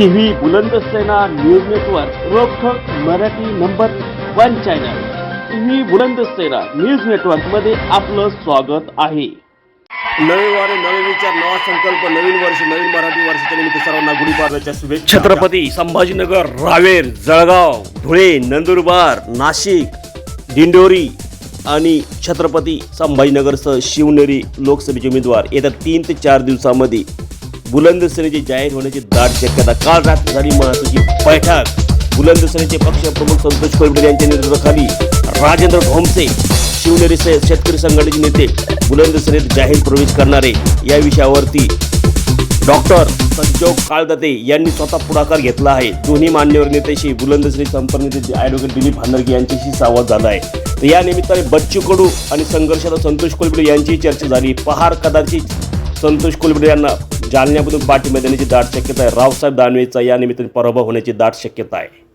TV Bulandsena news network रोखोक Marathi number one channel. TV Bulandsena news नेटवर्कमध्ये आपलं स्वागत आहे. नवे वारे नवे विचार नवा संकल्प नवीन वर्ष नवीन मराठी वर्षाच्या निमित्त सर्वांना गुढीपाडव्याच्या शुभेच्छा छत्रपती संभाजीनगर रावेर जळगाव धुळे नंदुरबार नाशिक दिंडोरी आणि छत्रपती संभाजीनगरसह शिवनेरी लोकसभेचे उमेदवार येत्या तीन ते चार दिवसामध्ये बुलंद सेनेचे जाहीर होण्याची दाट शक्यता काल रात्री झाली महत्वाची बैठक बुलंद सेनेचे पक्षप्रमुख संतोष कोलबडे यांच्या नेतृत्वाखाली राजेंद्र ढोमसे शिवनेरी शेतकरी संघटनेचे नेते बुलंद सेनेत जाहीर प्रवेश करणारे या विषयावरती डॉक्टर संजोग काळदाते यांनी स्वतः पुढाकार घेतला आहे. दोन्ही मान्यवर नेत्याशी बुलंदश्री संपर्क नेते ॲडव्होकेट दिलीप भांडरगे यांच्याशी संवाद झाला आहे. तर या निमित्ताने बच्चू कडू आणि संघर्षाला संतोष कोलबडे यांचीही चर्चा झाली. पहार कदाचित संतोष कोलबडे यांना जालन्यामधून पाठिंबा देण्याची दाट शक्यता आहे. रावसाहेब दानवेचा या निमित्ताने पराभव होण्याची दाट शक्यता आहे.